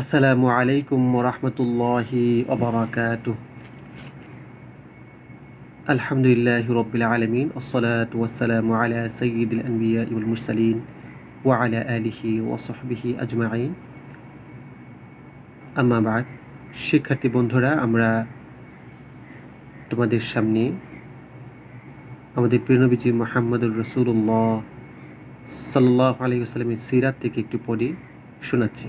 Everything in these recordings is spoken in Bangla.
আসসালামু আলাইকুম রহমতুল্লাহি ওবরাকাত। আলহামদুলিল্লাহ রবিল আলমিন ওসলাত ওসালাম আলা সঈদুল আনবিয়া ইউল মুরসালিন ওয়া আলা আলিহি ওসহবিহি আজমাইন। আম্মাবাদ শিক্ষার্থী বন্ধুরা, আমরা তোমাদের সামনে আমাদের প্রিয়নবীজি মোহাম্মদুর রসুল্লাহ সাল্লাহ আলী আসসালামের সিরাত থেকে একটু পড়ে শোনাচ্ছি।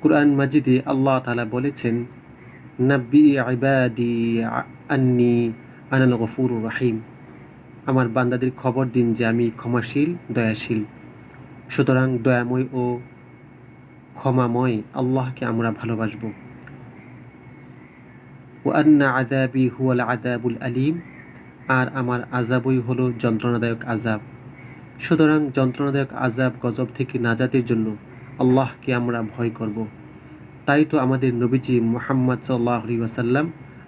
কুরআন মাজিদে আল্লাহ তালা বলেছেন, নাব্বি আইবাদি আন্নি আনাল গফুর রাহিম। আমার বান্দাদের খবর দিন যে আমি ক্ষমাশীল, দয়াশীল। সুতরাং দয়াময় ও ক্ষমাময় আল্লাহকে আমরা ভালোবাসব। ও আন্না আদাবি হুয়াল আদাবুল আলিম। আর আমার আজাবই হলো যন্ত্রণাদায়ক আজাব সুতরাং যন্ত্রণাদায়ক আজাব গজব থেকে নাজাতের জন্য আল্লাহকে আমরা ভয় করব। তাই তো আমাদের নবীজি মোহাম্মদ সাল্লাহ আলী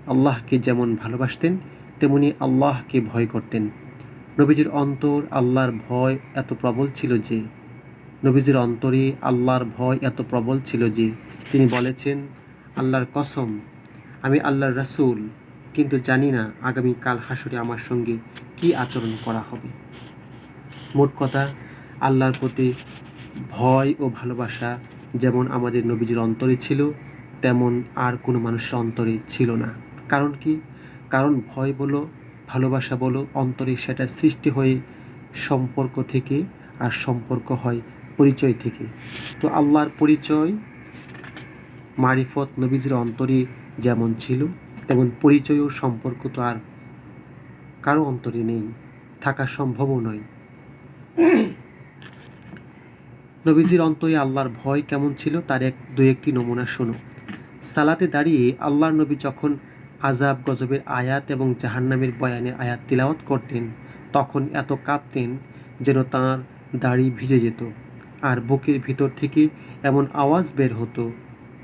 আল্লাহকে যেমন ভালোবাসতেন, তেমনি আল্লাহকে ভয় করতেন। নবীজির অন্তর আল্লাহর ভয় এত প্রবল ছিল যে, নবীজির অন্তরে আল্লাহর ভয় এত প্রবল ছিল যে, তিনি বলেছেন, আল্লাহর কসম, আমি আল্লাহর রাসূল, কিন্তু জানি না আগামী কাল হাসরে আমার সঙ্গে কি আচরণ করা হবে। মোট কথা, আল্লাহর প্রতি ভয় ও ভালোবাসা যেমন আমাদের নবীজির অন্তরে ছিল, তেমন আর কোনো মানুষের অন্তরে ছিল না। কারণ কি? কারণ ভয় বলো, ভালোবাসা বলো, অন্তরে সেটা সৃষ্টি হয়ে সম্পর্ক থেকে আর সম্পর্ক হয় পরিচয় থেকে। তো আল্লাহর পরিচয়, মারিফত নবীজির অন্তরে যেমন ছিল, তেমন পরিচয় ও সম্পর্ক তো আর কারও অন্তরে নেই, থাকা সম্ভবও নয়। নবীজির অন্তরে আল্লাহর ভয় কেমন ছিল তার এক দু একটি নমুনা শোনো। সালাতে দাঁড়িয়ে আল্লাহর নবী যখন আজাব গজবের আয়াত এবং জাহান্নামের বয়ানের আয়াত তিলাওয়াত করতেন, তখন এত কাঁপতেন যেন তাঁর দাড়ি ভিজে যেত আর বুকের ভিতর থেকে এমন আওয়াজ বের হতো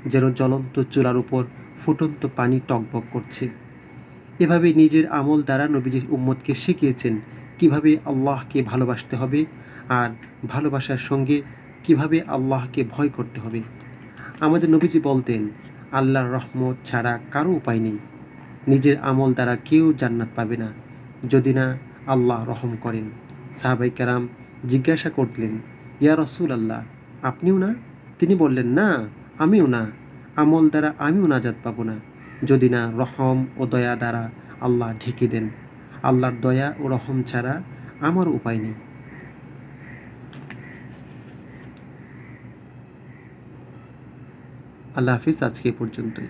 যেন জ্বলন্ত চুলার উপর ফুটন্ত পানি টকবক করছে। এভাবে নিজের আমল দ্বারা নবীজির উম্মতকে শিখিয়েছেন কীভাবে আল্লাহকে ভালোবাসতে হবে আর ভালোবাসার সঙ্গে কীভাবে আল্লাহকে ভয় করতে হবে? আমাদের নবীজি বলতেন, আল্লাহর রহমত ছাড়া কারও উপায় নেই। নিজের আমল দ্বারা কেউ জান্নাত পাবে না, যদি না আল্লাহ রহম করেন। সাহাবাই কারাম জিজ্ঞাসা করলেন, ইয়া রসুল আল্লাহ আপনিও না? তিনি বললেন, না, আমিও না। আমল দ্বারা আমিও নাজাত পাবো না, যদি না রহম ও দয়া দ্বারা আল্লাহ ঢেকে দেন। আল্লাহর দয়া ও রহম ছাড়া আমার উপায় নেই। আল্লাহ হাফিজ আজকে এ পর্যন্তই